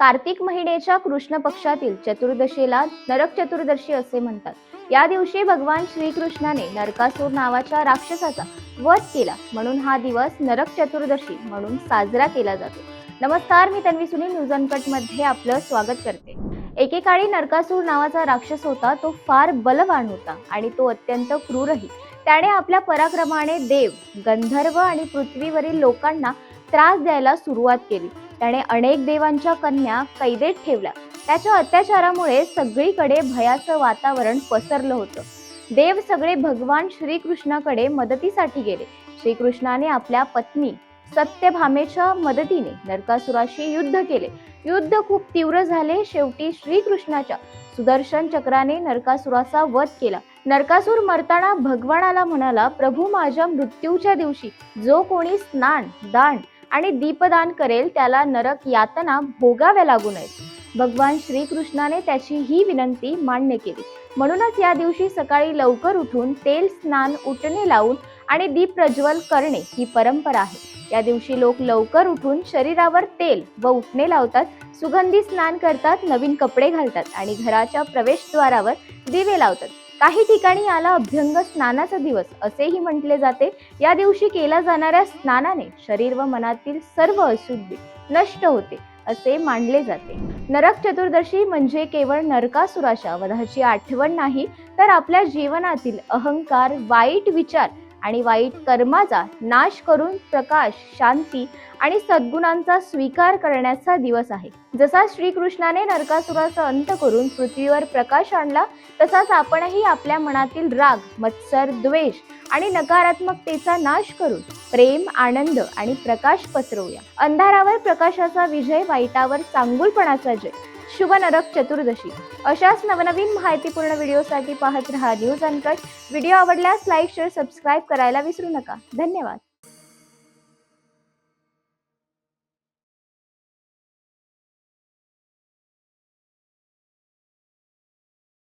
कार्तिक महिन्याच्या कृष्ण पक्षातील चतुर्दशीला नरक चतुर्दशी असे म्हणतात. या दिवशी भगवान श्रीकृष्णाने नरकासूर नावाच्या राक्षसाचा वध केला म्हणून हा दिवस नरक चतुर्दशी म्हणून साजरा केला जातो. नमस्कार मी तन्वी सुनील न्यूज अनकटमध्ये आपलं स्वागत करते. एकेकाळी नरकासूर नावाचा राक्षस होता तो फार बलवान होता आणि तो अत्यंत क्रूरही. त्याने आपल्या पराक्रमाने देव गंधर्व आणि पृथ्वीवरील लोकांना त्रास द्यायला सुरुवात केली. त्याने अनेक देवांच्या कन्या कैदेत ठेवल्या. त्याच्या अत्याचारामुळे सगळीकडे भयाचं वातावरण पसरलं होतं. देव सगळे भगवान श्रीकृष्णाकडे मदतीसाठी गेले. श्रीकृष्णाने आपल्या पत्नी सत्यभामेच्या मदतीने नरकासुराशी युद्ध केले. युद्ध खूप तीव्र झाले. शेवटी श्रीकृष्णाच्या सुदर्शन चक्राने नरकासुराचा वध केला. नरकासूर मरताना भगवानाला म्हणाला प्रभू माझ्या मृत्यूच्या दिवशी जो कोणी स्नान दान आणि दीपदान करेल त्याला नरक यातना भोगाव्या लागू नयेत. भगवान श्रीकृष्णाने त्याची ही विनंती मान्य केली. म्हणूनच या दिवशी सकाळी लवकर उठून तेल स्नान उठणे लावून आणि दीप प्रज्वल करणे ही परंपरा आहे. या दिवशी लोक लवकर उठून शरीरावर तेल व उठणे लावतात सुगंधी स्नान करतात नवीन कपडे घालतात आणि घराच्या प्रवेशद्वारावर दिवे लावतात. काही ठिकाणी याला अभ्यंग स्नानाचा दिवस असेही म्हटले जाते. या दिवशी केल्या जाणाऱ्या स्नानाने शरीर व मनातील सर्व अशुद्धी नष्ट होते असे मानले जाते. नरक चतुर्दशी म्हणजे केवळ नरकासुराच्या वधाची आठवण नाही तर आपल्या जीवनातील अहंकार वाईट विचार आणि वाईट कर्माचा नाश करून प्रकाश शांती आणि सद्गुणांचा स्वीकार करण्याचा दिवस आहे. जसा श्रीकृष्णाने नरकासुराचा अंत करून पृथ्वीवर प्रकाश आणला तसाच आपणही आपल्या मनातील राग मत्सर द्वेष आणि नकारात्मकतेचा नाश करून प्रेम आनंद आणि प्रकाश पसरवूया. अंधारावर प्रकाशाचा विजय वाईटावर चांगुलपणाचा जय. शुभ नरक चतुर्दशी. अशाच नवनवीन माहितीपूर्ण व्हिडिओसाठी पाहत रहा न्यूज अनकट. व्हिडिओ आवडल्यास लाईक शेअर सबस्क्राईब करायला विसरू नका. धन्यवाद.